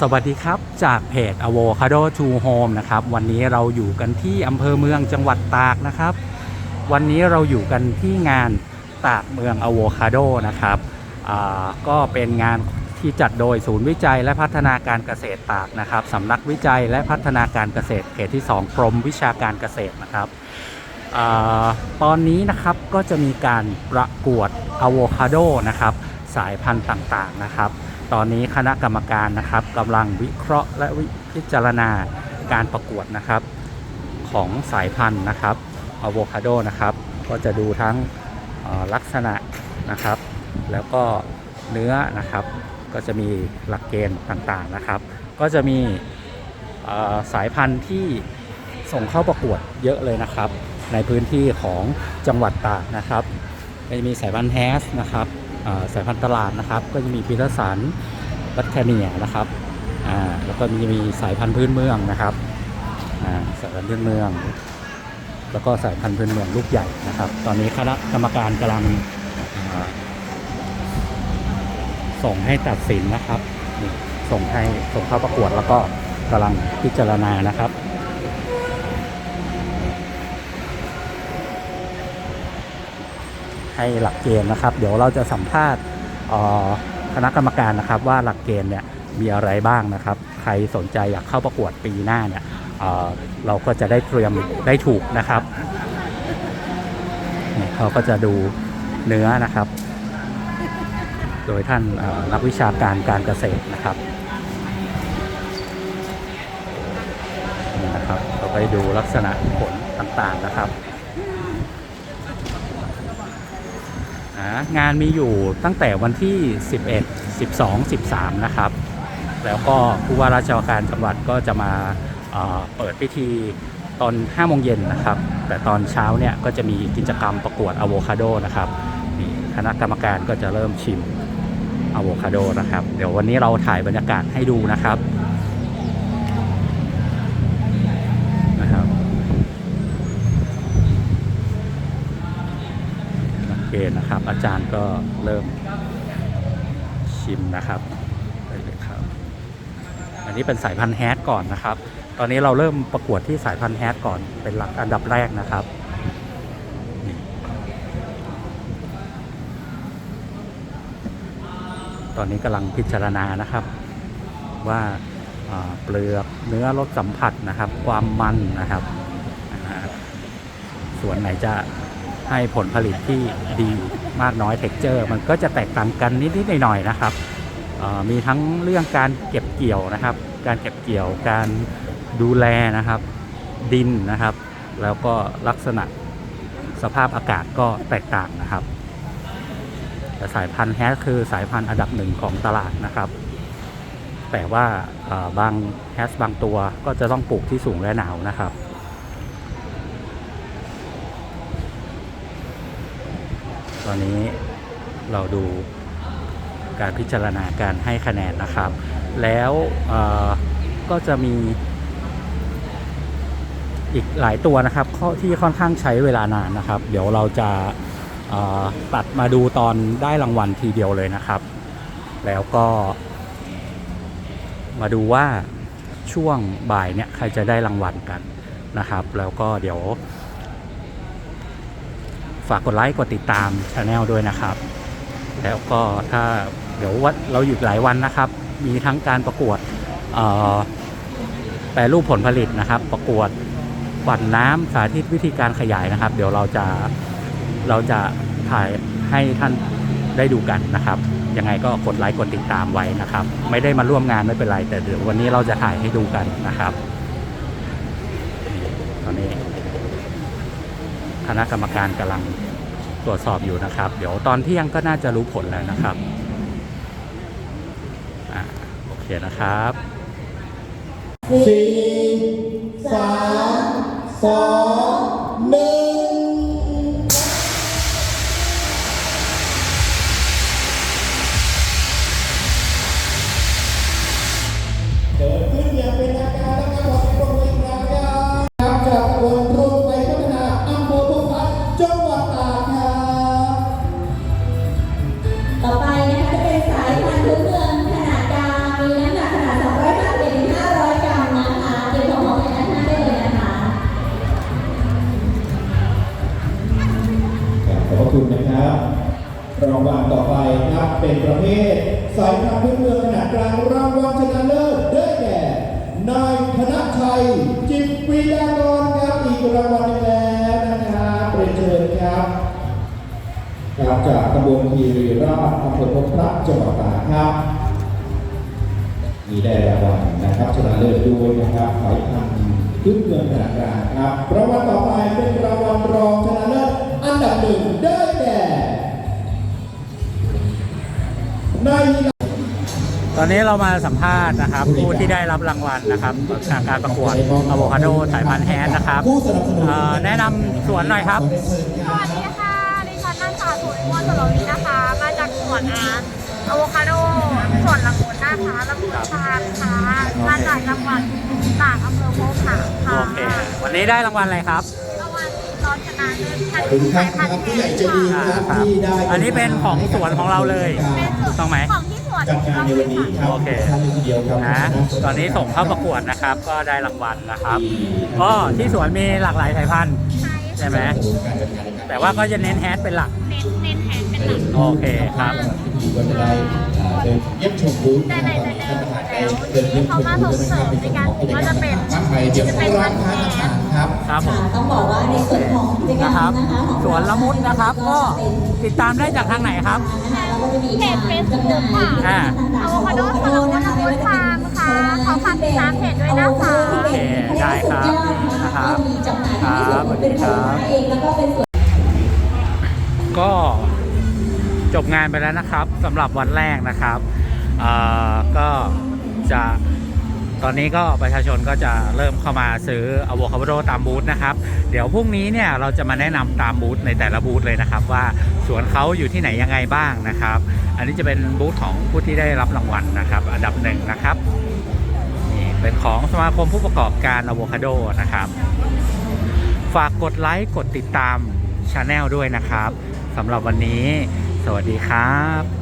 สวัสดีครับ จากเพจ Avocado to Home นะครับ วันนี้เราอยู่กันที่อำเภอเมืองจังหวัดตากนะครับ วันนี้เราอยู่กันที่งานตากเมือง Avocado นะครับก็เป็นงานที่จัดโดยศูนย์วิจัยและพัฒนาการเกษตรตากนะครับสำนักวิจัยและพัฒนาการเกษตรเขตที่ 2 กรมวิชาการเกษตรนะครับอตอนนี้นะครับก็จะมีการประกวดอะโวคาโดนะครับสายพันธุ์ต่างๆนะครับ ตอนนี้คณะกรรมการนะครับกำลังวิเคราะห์และวิพิจารณาการประกวดนะครับ ของสายพันธุ์นะครับอะโวคาโดนะครับ ก็จะดูทั้งลักษณะนะครับ แล้วก็เนื้อนะครับ ก็จะมีหลักเกณฑ์ต่างๆนะครับ ก็จะมีสายพันธุ์ที่ส่งเข้าประกวดเยอะเลยนะครับ ในพื้นที่ของจังหวัดตากนะครับจะมีสายพันธุ์แฮสนะครับ สายพันธุ์ตลาดนะครับ ก็จะมีปีเตอร์สันบัตแคเนียนะครับแล้วก็มีมีสายพันธุ์พื้นเมืองนะครับสายพันธุ์พื้นเมือง แล้วก็สายพันธุ์พื้นเมืองลูกใหญ่นะครับ ตอนนี้คณะกรรมการกำลังส่งให้ตัดสินนะครับ ส่งให้ส่งเข้าประกวดแล้วก็กำลังพิจารณานะครับ ให้หลักเกณฑ์นะครับ เดี๋ยวเราจะสัมภาษณ์คณะกรรมการนะครับ ว่าหลักเกณฑ์เนี่ยมีอะไรบ้างนะครับ ใครสนใจอยากเข้าประกวดปีหน้าเนี่ยเเราก็จะได้เตรียมได้ถูกนะครับเขาก็จะดูเนื้อนะครับ โดยท่านนักวิชาการการเกษตรนะครับนี่นะครับ เราไปดูลักษณะผลต่างๆนะครับ อ่า งานมีอยู่ตั้งแต่วันที่ 11 12 13 นะครับ แล้วก็ผู้ว่าราชการจังหวัดก็จะมาเอ่อเปิดพิธีตอน5โมงเย็นนะครับ แต่ตอนเช้าเนี่ยก็จะมีกิจกรรมประกวดอะโวคาโดนะครับนี่คณะกรรมการก็จะเริ่มชิมอะโวคาโดนะครับ เดี๋ยววันนี้เราถ่ายบรรยากาศให้ดูนะครับ โอเค นะครับ อาจารย์ก็เริ่มชิมนะครับได้เลยครับ อันนี้เป็นสายพันธุ์แฮดก่อนนะครับ ตอนนี้เราเริ่มประกวดที่สายพันธุ์แฮดก่อนเป็นหลักอันดับแรกนะครับตอนนี้กำลังพิจารณานะครับ ว่าาเปลือกเนื้อรสสัมผัสนะครับ ความมันนะครับ ส่วนไหนจะ ให้ผลผลิตที่ดีมากน้อยเท็กเจอร์ มันก็จะแตกต่างกันนิดๆหน่อยๆนะครับมีทั้งเรื่องการเก็บเกี่ยวนะครับ การเก็บเกี่ยวการดูแลนะครับ ดินนะครับ แล้วก็ลักษณะสภาพอากาศก็แตกต่างนะครับแต่สายพันธุ์แฮสคือสายพันธุ์อันดับหนึ่งของตลาดนะครับ แต่ว่าบางแฮสบางตัวก็จะต้องปลูกที่สูงและหนาวนะครับ อนนี้เราดูการพิจารณาการให้คะแนนนะครับ แล้วก็จะมีอีกหลายตัวนะครับข้อที่ค่อนข้างใช้เวลานานนะครับ เดี๋ยวเราจะตัดมาดูตอนได้รางวัลทีเดียวเลยนะครับ แล้วก็ มาดูว่าช่วงบ่ายเนี่ยใครจะได้รางวัลกันนะครับ แล้วก็เดี๋ยวากกดไลค์กดติดตามช anel ด้วยนะครับ แล้วก็ถ้าเดี๋ยววัดเราหยุดหลายวันนะครับ มีทั้งการประกวดเอ่อแปรรูปผลผลิตนะครับ ประกวดปั่นน้ำสาธิตวิธีการขยายนะครับ เดี๋ยวเราจะเราจะถ่ายให้ท่านได้ดูกันนะครับ ยังไงก็กดไลค์กดติดตามไว้นะครับ ไม่ได้มาร่วมงานไม่เป็นไร แต่เดี๋ยววันนี้เราจะถ่ายให้ดูกันนะครับ ตอนนี้คณะกรรมการกำลัง ตรวจสอบอยู่นะครับ เดี๋ยวตอนเที่ยงก็น่าจะรู้ผลแล้วนะครับอ่าโอเคนะครับสี่สามสองหนึ่ง คุณนะครับรางวัลต่อไปนับเป็นประเภทสายพันธุ์พื้นเมืองขนาดกลางรางวัลชนะเลิศได้แก่ นายธนชัย จิตวิทยากรครับอีกรางวัลหนึ่งแล้วนะครับเรียนเชิญครับครับจากตำบลคีรีราชอำเภอพพระจังหวัดตากครับมีได้รางวัลนะครับชนะเลิศด้วยนะครับสายพันธุ์พื้นเมืองขนาดกลางครับรางวัลต่อไป อนนี้เรามาสัมภาษณ์นะครับ ผู้ที่ได้รับรางวัลนะครับจากการประกวดอะโวคาโดสายพันธุ์แฮนด์นะครับผู้สนับสนุนเอ่อแนะนำสวนหน่อยครับ สวัสดีค่ะดิฉันนางสาวสุริมวลสโลวีนะคะ มาจากสวนอาอะโวคาโดสวนละมุนนะคะละมุนชาญค่ะมาจากจังหวัดตากอำเภอโพธิ์ขามค่ะโอเค วันนี้ได้รางวัลอะไรครับรางวัลรองชนะเลิศพันขอบคุณครับครับผู้ใหญ่ใจดีครับครับที่ได้อันนี้เป็นของสวนของเราเลย เป็นส่วนต้องไหม ของที่สวน จัดงานในวันนี้ครับโอเคท่านทีเดียวครับนะตอนนี้ส่งเข้าประกวดนะครับ ก็ได้รางวัลนะครับ ก็ที่สวนมีหลากหลายสายพันธุ์ใช่ไหมการจัดการในแต่ว่าก็จะเน้นแฮชเป็นหลักเน้นเน้นแทนเป็นหลักโอเคครับที่ก็จะได้อ่าเดินเยี่ยมชมบูธนะครับท่านประธานได้เดินเยี่ยมชมบูธด้วยนะครับเป็นของกิจกรรมต่างๆมากมายเดี๋ยวร้านค้าต่างๆ ครับครับผมค่ะต้องบอกว่าในส่วนของกิจกรรนะมครับนะคะของสวนละมุดนะครับก็ติดตามได้จากทางไหนครับเราก็จะมีเพจเฟซบุ๊กค่ะอ่า อะโวคาโดสวนละมุนละมุนฟาร์มค่ะ ขอฝากติดตามเพจด้วยนะคะ โอเคได้ครับนะครับมีจำหน่ายทั้งในส่วนของเป็นผลไม้เองแล้วก็เป็นส่วนก็จบงานไปแล้วนะครับสำหรับวันแรกนะครับเอ่อก็จะ ตอนนี้ก็ประชาชนก็จะเริ่มเข้ามาซื้ออะโวคาโดตามบูธนะครับ เดี๋ยวพรุ่งนี้เนี่ยเราจะมาแนะนำตามบูธในแต่ละบูธเลยนะครับ ว่าสวนเขาอยู่ที่ไหนยังไงบ้างนะครับ อันนี้จะเป็นบูธของผู้ที่ได้รับรางวัลนะครับ อันดับหนึ่งนะครับนี่เป็นของสมาคมผู้ประกอบการอะโวคาโดนะครับ ฝากกดไลค์กดติดตามช anel ด้วยนะครับสำหรับวันนี้ สวัสดีครับ